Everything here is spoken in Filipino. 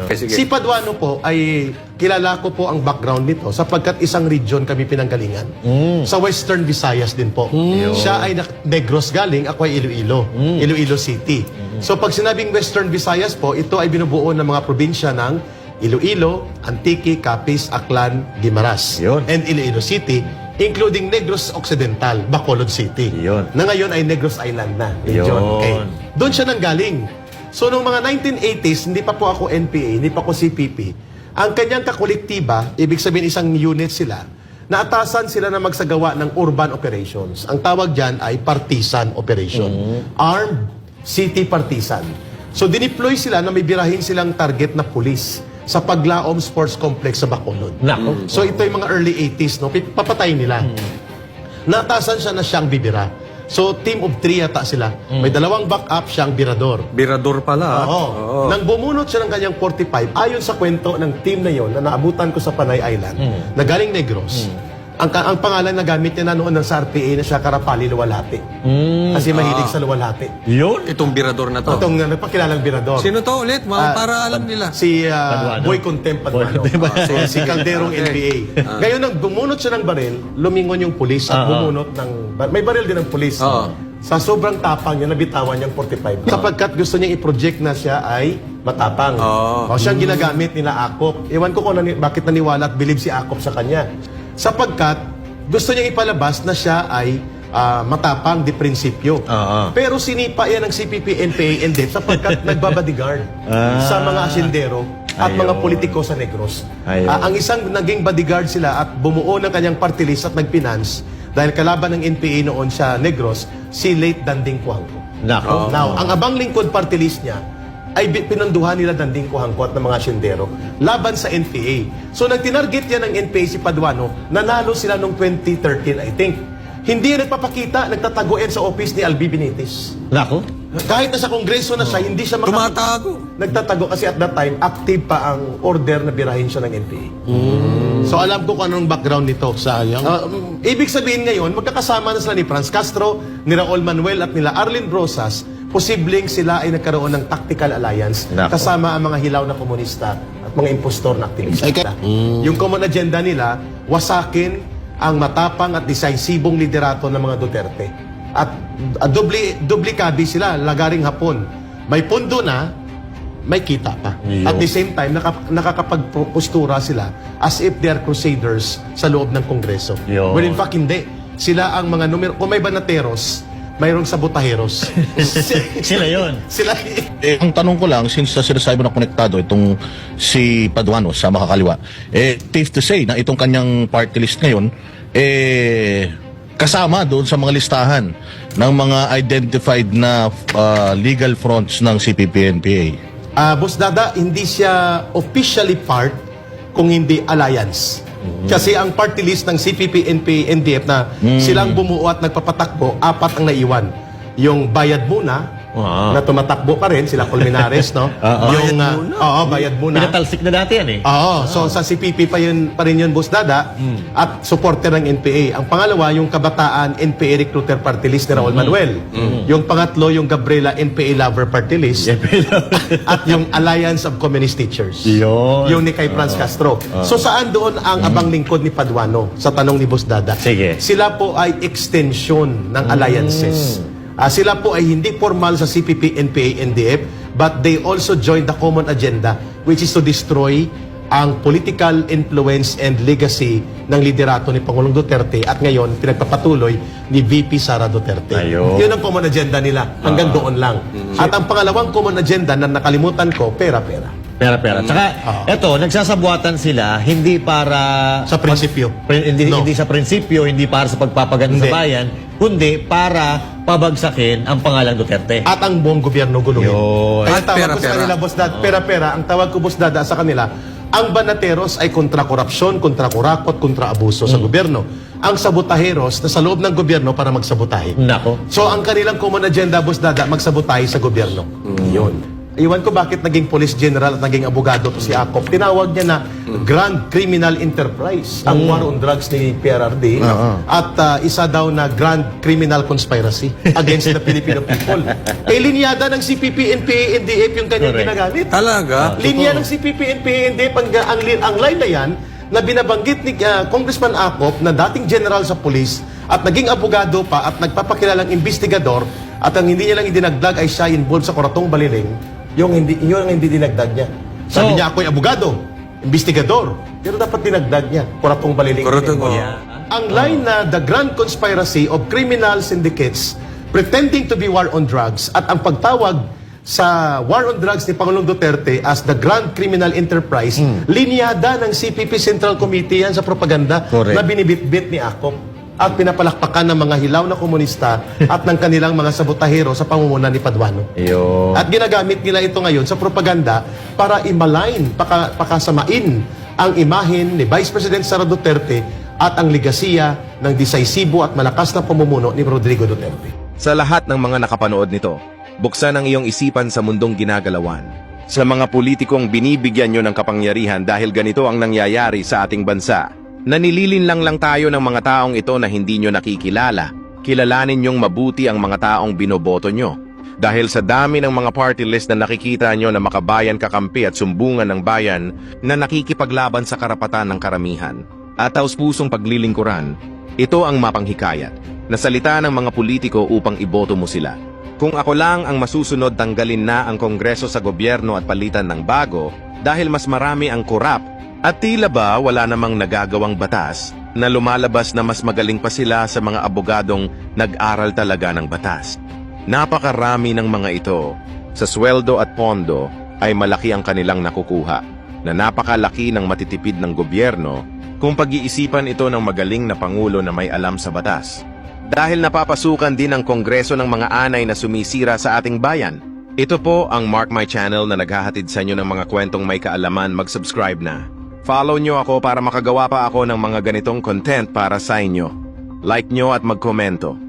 Okay, sige. Si Paduano po ay kilala ko po ang background nito sapagkat isang region kami pinanggalingan. Sa Western Visayas din po. Siya ay nak- Negros galing, ako ay Iloilo. Iloilo City. So pag sinabing Western Visayas po, ito ay binubuo ng mga probinsya ng Iloilo, Antique, Capiz, Aklan, Guimaras. Yun. And Iloilo City, including Negros Occidental, Bacolod City. Yun. Na ngayon ay Negros Island na. Yun. Okay. Doon siya nanggaling. So, noong mga 1980s, hindi pa po ako NPA, hindi pa ako CPP, ang kanyang kakolektiba, ibig sabihin isang unit sila, naatasan sila na magsagawa ng urban operations. Ang tawag dyan ay partisan operation. Armed City Partisan. So, dineploy sila na may birahin silang target na pulis sa Paglaom Sports Complex sa Bacolod. Nako. So, ito yung mga early 80s, no? Papatay nila. Natasan siya na siyang bibira. So, team of three yata sila. May dalawang backup siyang birador. Birador pala. ah. Oo. Nang bumunot siya ng kanyang 45, ayon sa kwento ng team na yon na naabutan ko sa Panay Island, na galing Negros, ang, ang pangalan na gamit niya na noon ng sa RPA na siya Karapali Luwalhati. Kasi mahilig sa luwalhati. Yun. Itong birador na to. Itong uh, nagpakilalang birador. Sino to ulit? Ah, Ma- para alam nila. Si uh, Paduano. Boy Contempt Paduano. Boy Contempt. Ah, so, si Calderong Okay. NPA. Ngayon, nang bumunot siya ng baril, lumingon yung pulis at Ah, ah. bumunot ng... May baril din ng pulis. Oo. Sa sobrang tapang niya, nabitawan niyang 45. Sapagkat gusto niya i-project na siya ay matapang. Oo. O siyang ginagamit nila Akop. Ewan ko kung nani- bakit naniwala at believe si Akop sa kanya. Sapagkat gusto niya ipalabas na siya ay ah, matapang di prinsipyo. Oo. Pero sinipa yan ng CPP, NPA, and DEP sapagkat nagbabodyguard Ah. sa mga asyendero at Ayun. mga politiko sa Negros. Ah, ang isang naging bodyguard sila at bumuo ng kanyang party list at nagfinance dahil kalaban ng NPA noon sa Negros, si late Danding Cuangco. Nako. Now, ang abang lingkod party list niya ay pinanduhan nila Danding Cuangco at ng mga asyendero laban sa NPA. So, nang tinarget niya ng NPA si Paduano, nanalo sila noong 2013, I think. Hindi yan nagpapakita, nagtatago yan sa office ni Albi Benitez. Nako. Kahit nasa kongreso na siya, hindi siya maka- Tumatago. Nagtatago kasi at that time, active pa ang order na birahin siya ng NPA. So alam ko kung anong background nito. Sayang. Uh, um, ibig sabihin ngayon, magkakasama na sila ni Franz Castro, ni Raul Manuel at nila Arlene Rosas, posibleng sila ay nagkaroon ng tactical alliance Nako. kasama ang mga hilaw na komunista at mga impostor na aktivista. Ay, ka- Yung common agenda nila, wasakin ang matapang at decisibong liderato ng mga Duterte. At uh, dubli, dubli kabi sila, lagaring hapon. May pundo na, may kita pa. Yun. At the same time, naka, nakakapagpostura sila as if they are crusaders sa loob ng Kongreso. Yun. When in fact, hindi. Sila ang mga numero, kung may banateros, mayroong sabotaheros. Sila yun. sila, Eh, ang tanong ko lang, since uh, sinasabi mo na konektado itong si Paduano sa makakaliwa, eh, safe to say na itong kanyang party list ngayon, eh, kasama doon sa mga listahan ng mga identified na uh, legal fronts ng CPP-NPA. Ah, Boss Dada, hindi siya officially part kung hindi alliance. Kasi ang party list ng CPP, NPA, NDF na silang bumuo at nagpapatakbo, apat ang naiwan. Yung bayad muna, Ah. na tumatakbo pa rin, sila Colmenares, no? Ah. yung, ah, Oo, bayad muna. Pinatalsik na dati yan eh. Oo, so sa CPP pa yun pa rin yun, Boss Dada, at supporter ng NPA. Ang pangalawa, yung kabataan NPA Recruiter Party List ni Raul Manuel. Yung pangatlo, yung Gabriela NPA Lover Party List. at yung Alliance of Communist Teachers. Yun. Yung ni kay Franz Castro. So saan doon ang abang lingkod ni Paduano sa tanong ni Boss Dada? Sige. Sila po ay extension ng alliances. Ah, sila po ay hindi formal sa CPP, NPA, NDF, but they also joined the common agenda which is to destroy ang political influence and legacy ng liderato ni Pangulong Duterte at ngayon pinagpapatuloy ni VP Sara Duterte. Ayun. Yun ang common agenda nila. Hanggang doon lang. At ang pangalawang common agenda na nakalimutan ko, pera-pera. Pera-pera. Tsaka, eto, nagsasabuatan sila hindi para... Sa prinsipyo. Prin- hindi, No. hindi sa prinsipyo, hindi para sa pagpapaganda sa bayan, kundi para pabagsakin ang pangalang Duterte. At ang buong gobyerno gulungin. Yun. At tawag ko sa pera-pera. kanila, Boss Dad, pera-pera. Ang tawag ko, Boss Dada, sa kanila, ang banateros ay kontra korupsyon, kontra kurakot, kontra abuso sa gobyerno. Ang sabotaheros na sa loob ng gobyerno para magsabotahe. Nako. So, ang kanilang common agenda, Boss Dada, magsabotahe sa gobyerno. Yun. Iwan ko bakit naging police general at naging abogado to si Akop. Tinawag niya na Grand Criminal Enterprise, ang war on drugs ni PRRD. At ah, isa daw na Grand Criminal Conspiracy against the Filipino people. Eh, linyada ng CPP, NPA, NDF yung kanyang Correct. ginagamit. Talaga? Linya ng CPP, NPA, NDF, ang, ang, ang line na yan, na binabanggit ni ah, Congressman Akop na dating general sa police at naging abogado pa at nagpapakilalang investigador at ang hindi niya lang idinagdag ay siya involved sa Koratong Baliling, yung hindi, yun ang hindi dinagdag niya. Sabi So- niya, ako'y abogado, investigador. Pero dapat dinagdag niya, Koratong Baliling. Koratong, Hindi. oh. Ang line na the grand conspiracy of criminal syndicates pretending to be war on drugs at ang pagtawag sa war on drugs ni Pangulong Duterte as the grand criminal enterprise, linyada ng CPP Central Committee yan sa propaganda Correct. na binibitbit ni Akop at pinapalakpakan ng mga hilaw na komunista at ng kanilang mga sabotahero sa pangunguna ni Paduano. Ayun. At ginagamit nila ito ngayon sa propaganda para i-malign, paka, pakasamain ang imahin ni Vice President Sara Duterte at ang ligasiya ng decisibo at malakas na pamumuno ni Rodrigo Duterte. Sa lahat ng mga nakapanood nito, buksan ang iyong isipan sa mundong ginagalawan. Sa mga politikong binibigyan nyo ng kapangyarihan dahil ganito ang nangyayari sa ating bansa. Nanililin lang lang tayo ng mga taong ito na hindi nyo nakikilala. Kilalanin nyong mabuti ang mga taong binoboto nyo. Dahil sa dami ng mga party list na nakikita nyo na makabayan kakampi at sumbungan ng bayan na nakikipaglaban sa karapatan ng karamihan at taus-pusong paglilingkuran, ito ang mapanghikayat na salita ng mga politiko upang iboto mo sila. Kung ako lang ang masusunod tanggalin na ang kongreso sa gobyerno at palitan ng bago dahil mas marami ang korap at tila ba wala namang nagagawang batas na lumalabas na mas magaling pa sila sa mga abogadong nag-aral talaga ng batas. Napakarami ng mga ito sa sweldo at pondo ay malaki ang kanilang nakukuha na napakalaki ng matitipid ng gobyerno kung pag-iisipan ito ng magaling na pangulo na may alam sa batas. Dahil napapasukan din ang kongreso ng mga anay na sumisira sa ating bayan. Ito po ang Mark My Channel na naghahatid sa inyo ng mga kwentong may kaalaman. Mag-subscribe na. Follow nyo ako para makagawa pa ako ng mga ganitong content para sa inyo. Like nyo at magkomento.